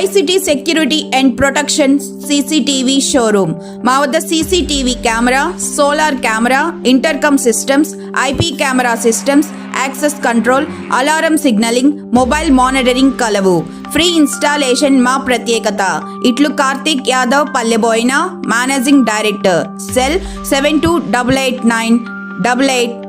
ICT security and protection CCTV showroom. మా వద్ద CCTV camera solar camera intercom systems IP camera systems access control alarm signalling mobile monitoring కలవు. Free installation మా ప్రత్యేకత. ఇట్లు Karthik Yadav Palleboina managing director. Cell seven two double eight nine double eight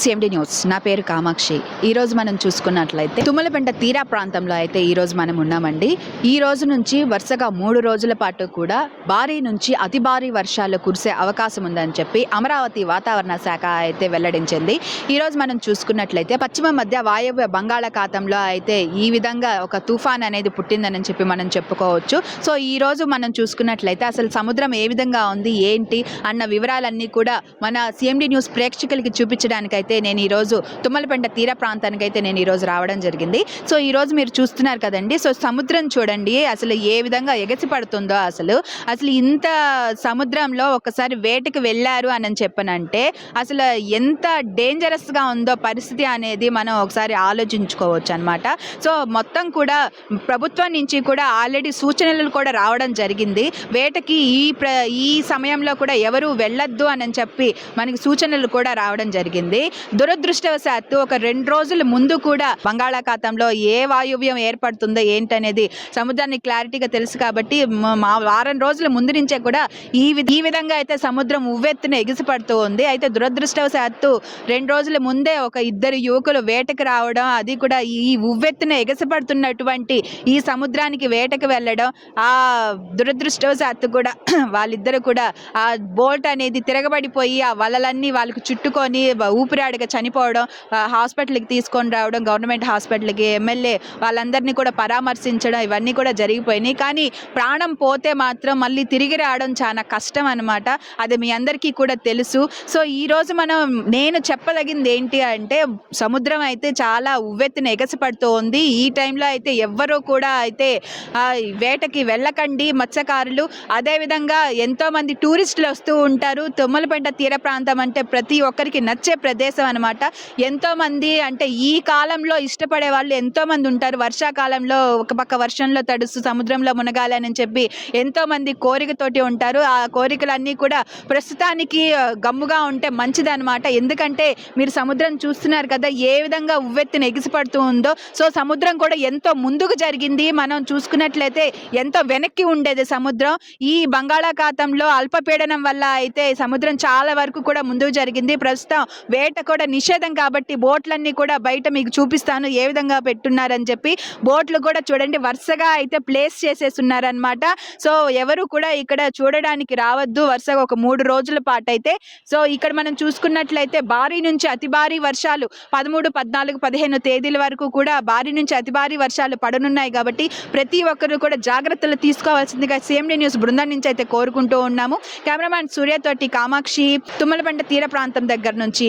CMD news నా పేరు కామాక్షి. ఈ రోజు మనం చూసుకున్నట్లయితే తుమ్మలపెంట తీరా ప్రాంతంలో అయితే ఈ రోజు మనం ఉన్నామండి. ఈ రోజు నుంచి వరుసగా మూడు రోజుల పాటు కూడా భారీ నుంచి అతి భారీ వర్షాలు కురిసే అవకాశం ఉందని చెప్పి అమరావతి వాతావరణ శాఖ అయితే వెల్లడించింది. ఈ రోజు మనం చూసుకున్నట్లయితే పశ్చిమ మధ్య వాయవ్య బంగాళాఖాతంలో అయితే ఈ విధంగా ఒక తుఫాన్ అనేది పుట్టిందని చెప్పి మనం చెప్పుకోవచ్చు. సో ఈ రోజు మనం చూసుకున్నట్లయితే అసలు సముద్రం ఏ విధంగా ఉంది ఏంటి అన్న వివరాలన్నీ కూడా మన సిఎండి న్యూస్ ప్రేక్షకులకి చూపించడానికైతే నేను ఈరోజు తుమ్మలపెంట తీర ప్రాంతానికి అయితే నేను ఈరోజు రావడం జరిగింది. సో ఈరోజు మీరు చూస్తున్నారు కదండి. సో సముద్రం చూడండి. అసలు ఏ విధంగా ఎగసి పడుతుందో అసలు. అసలు ఇంత సముద్రంలో ఒకసారి వేటకి వెళ్ళారు అని చెప్పనంటే అసలు ఎంత డేంజరస్గా ఉందో పరిస్థితి అనేది మనం ఒకసారి ఆలోచించుకోవచ్చు అనమాట సో మొత్తం కూడా ప్రభుత్వం నుంచి కూడా ఆల్రెడీ సూచనలు కూడా రావడం జరిగింది. వేటకి ఈ ప్ర ఈ సమయంలో కూడా ఎవరు వెళ్ళొద్దు అని చెప్పి మనకి సూచనలు కూడా రావడం జరిగింది. దురదృష్టవశాత్తు ఒక రెండు రోజుల ముందు కూడా బంగాళాఖాతంలో ఏ వాయువ్యం ఏర్పడుతుందో ఏంటనేది సముద్రానికి క్లారిటీగా తెలుసు కాబట్టి మా వారం రోజుల ముందు నుంచే కూడా ఈ ఈ విధంగా అయితే సముద్రం ఉవ్వెత్తున ఎగిసిపడుతూ ఉంది. అయితే దురదృష్టవశాత్తు రెండు రోజుల ముందే ఒక ఇద్దరు యువకులు వేటకు రావడం అది కూడా ఈ ఉవ్వెత్తున ఎగసపడుతున్నటువంటి ఈ సముద్రానికి వేటకు వెళ్ళడం ఆ దురదృష్టవశాత్తు కూడా వాళ్ళిద్దరు కూడా ఆ బోట్ అనేది తిరగబడిపోయి ఆ వలలన్నీ వాళ్ళకి చుట్టుకొని ఊపిరి ఊపిరాడక చనిపోవడం హాస్పిటల్కి తీసుకొని రావడం గవర్నమెంట్ హాస్పిటల్కి ఎమ్మెల్యే వాళ్ళందరినీ కూడా పరామర్శించడం ఇవన్నీ కూడా జరిగిపోయినాయి. కానీ ప్రాణం పోతే మాత్రం మళ్ళీ తిరిగి రావడం చాలా కష్టం అనమాట అది మీ అందరికీ కూడా తెలుసు. సో ఈ రోజు మనం నేను చెప్పదగింది ఏంటి అంటే సముద్రం అయితే చాలా ఉవ్వెత్తున ఎగసిపడుతూ ఉంది. ఈ టైంలో అయితే ఎవ్వరూ కూడా అయితే వేటకి వెళ్ళకండి మత్స్యకారులు. అదేవిధంగా ఎంతోమంది టూరిస్టులు వస్తూ ఉంటారు. తుమ్మలపేట తీర ప్రాంతం అంటే ప్రతి ఒక్కరికి నచ్చే ప్రదేశం అనమాట ఎంతో మంది అంటే ఈ కాలంలో ఇష్టపడే వాళ్ళు ఎంతో మంది ఉంటారు. వర్షాకాలంలో ఒక పక్క వర్షంలో తడుస్తూ సముద్రంలో మునగాలని చెప్పి ఎంతో మంది కోరికతోటి ఉంటారు. ఆ కోరికలన్నీ కూడా ప్రస్తుతానికి గమ్ముగా ఉంటే మంచిదనమాట ఎందుకంటే మీరు సముద్రం చూస్తున్నారు కదా ఏ విధంగా ఉవ్వెత్తిన ఎగిసిపడుతూ ఉందో. సో సముద్రం కూడా ఎంతో ముందుకు జరిగింది. మనం చూసుకున్నట్లయితే ఎంతో వెనక్కి ఉండేది సముద్రం. ఈ బంగాళాఖాతంలో అల్పపీడనం వల్ల అయితే సముద్రం చాలా వరకు కూడా ముందుకు జరిగింది. ప్రస్తుతం వేట కూడా నిషేధం కాబట్టి బోట్లన్నీ కూడా బయట మీకు చూపిస్తాను ఏ విధంగా పెట్టున్నారని చెప్పి బోట్లు కూడా చూడండి వరుసగా అయితే ప్లేస్ చేసేస్తున్నారనమాట సో ఎవరు కూడా ఇక్కడ చూడడానికి రావద్దు. వరుసగా ఒక మూడు రోజుల పాటు అయితే. సో ఇక్కడ మనం చూసుకున్నట్లయితే భారీ నుంచి అతి భారీ వర్షాలు పదమూడు పద్నాలుగు పదిహేను తేదీల వరకు కూడా భారీ నుంచి అతి భారీ వర్షాలు పడనున్నాయి కాబట్టి ప్రతి ఒక్కరు కూడా జాగ్రత్తలు తీసుకోవాల్సిందిగా సిఎండి న్యూస్ బృందం నుంచి అయితే కోరుకుంటూ ఉన్నాము. కెమెరామ్యాన్ సూర్యతోటి కామాక్షి తుమ్మలబండ తీర ప్రాంతం దగ్గర నుంచి